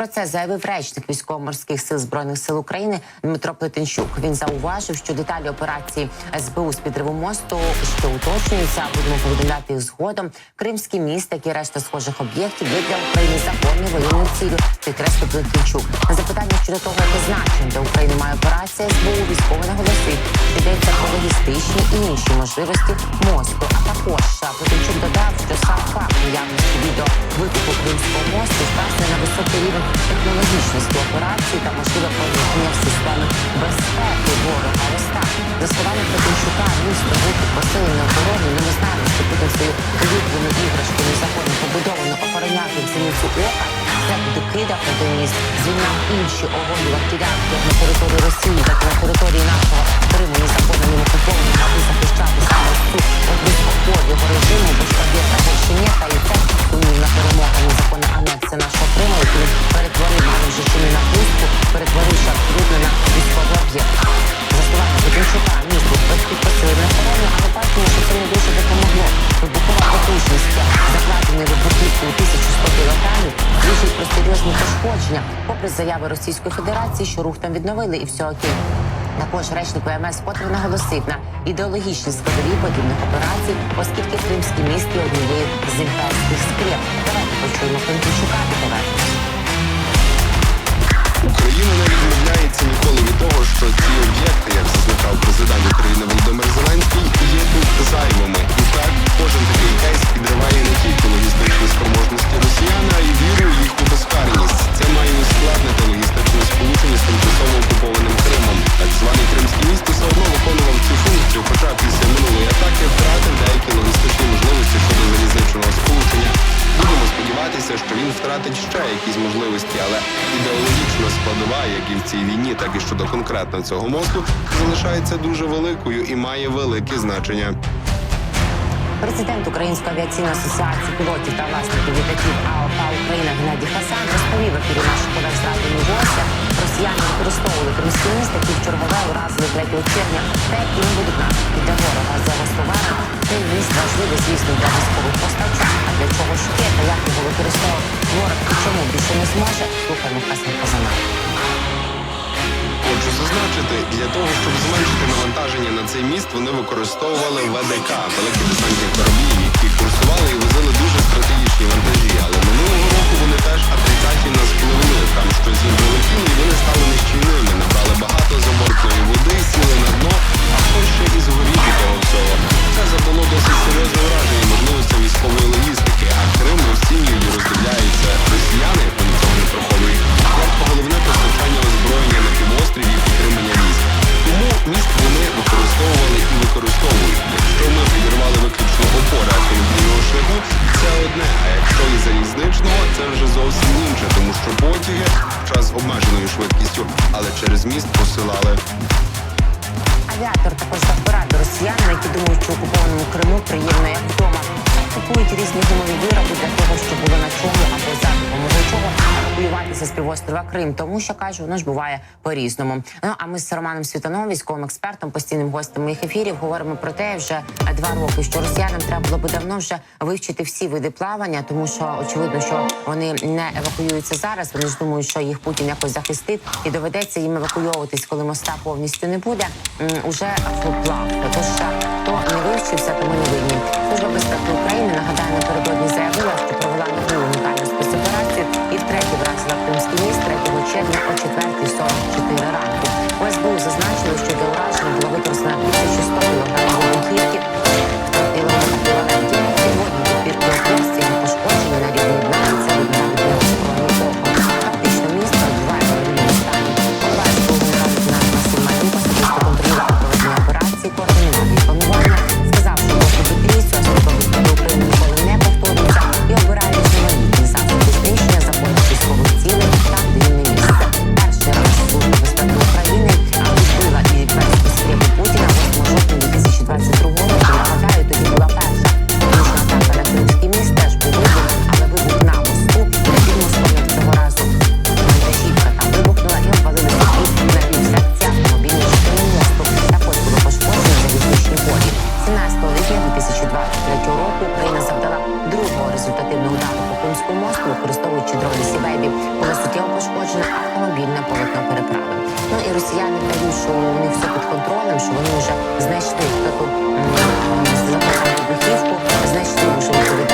Про це заявив речник військово-морських сил збройних сил України Дмитро Плетенчук. Він зауважив, що деталі операції СБУ з підриву мосту ще уточнюються. Будемо повідомляти їх згодом. Кримський міст, як і решта схожих об'єктів, є для України законною воєнною цілю. Підкреслив Плетенчук. На запитання щодо того, яке значення для України має операція СБУ, військово наголосив, що йдеться про логістичні і інші можливості мосту. А також Плетенчук додав, що наявності відео викупу Кримського мосту вказує на високий рівень технологічності операції та можливе проникнення в системи безпеки ворога. Ось так. За словами Плетенчука, місто бути посилене оборони, не ми знаємо, що буде свою улюблену іграшку незаконно побудовану охороняти в зеницю ока. Це докидав один міст, звільняв інші оголював ділянки як на серйозні попри заяви Російської Федерації, що рух там відновили і все окей. Також речник ВМС вкотре наголосив на ідеологічні складові подібних операцій, оскільки Кримський міст є однією з імперських скреп. Давайте почуємо Пентічука і повернемось. Україна не відмовляється ніколи від того, що ці об'єкти, як зазначав президент України якісь можливості, але ідеологічна складова, як і в цій війні, так і щодо конкретно цього мосту, залишається дуже великою і має велике значення. Президент Української авіаційної асоціації пілотів та власників літаків АОК Україна Геннадій Хасан розповів ефірі з радіо «Новості». Росіяни використовували кримський міст, які в чергове уразили 3 червня, та які не будуть наслідки для ворога. За його словами, цей міст важливий, звісно, для військових постачань. Чого ще та як його використовував ворог чому більше не зможе? Слухаємо Хасан Казана. Хочу зазначити, для того, щоб зменшити навантаження на цей міст, вони використовували ВДК, великі десантні кораблі, які курсували і возили дуже стратегічні вантажі. Але минулого року вони теж атентаті нас впливли. Там щось їм прилетіло, і вони стали нещільними, набрали багато залізничного, це вже зовсім інше, тому що потяги час обмеженою швидкістю, але через міст посилали. Авіатор також пораду росіянам, які думають, що окупованому Криму приємно як вдома. Купують різні гумові вироби для того, щоб було на чому або за допомогою чого евакуюватися з півострова Крим, тому що каже, воно ж буває по-різному. Ну а ми з Романом Світановим, військовим експертом, постійним гостем моїх ефірів, говоримо про те, вже два роки, що росіянам треба було би давно вже вивчити всі види плавання, тому що очевидно, що вони не евакуюються зараз. Вони ж думають, що їх Путін якось захистить, і доведеться їм евакуйовуватись, коли моста повністю не буде. Уже плав. Тож хто не вивчився, тому не винні. Служба безпеки України нагадаю напередодні заявила, що провела нову унікальну спецоперацію і втретє міст 3 червня о 4.44 Ну, автомобільна полотна переправи. Ну і росіяни кажуть, що у них все під контролем, що вони вже знайшли таку запасну вибухівку, знайшли вже.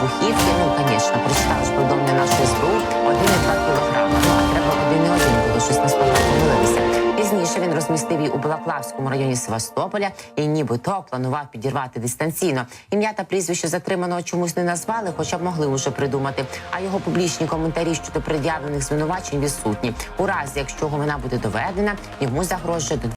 Вибухівки. Ну, звісно, прочитали ж повідомлення нашої СБУ 1,2 кілограми. Ну, а треба 1,1 було щось насправді помилилися. Пізніше він розмістив її у Балаклавському районі Севастополя і нібито планував підірвати дистанційно. Ім'я та прізвище затриманого чомусь не назвали, хоча б могли уже придумати. А його публічні коментарі щодо пред'явлених звинувачень відсутні. У разі, якщо вона буде доведена, йому загрожує до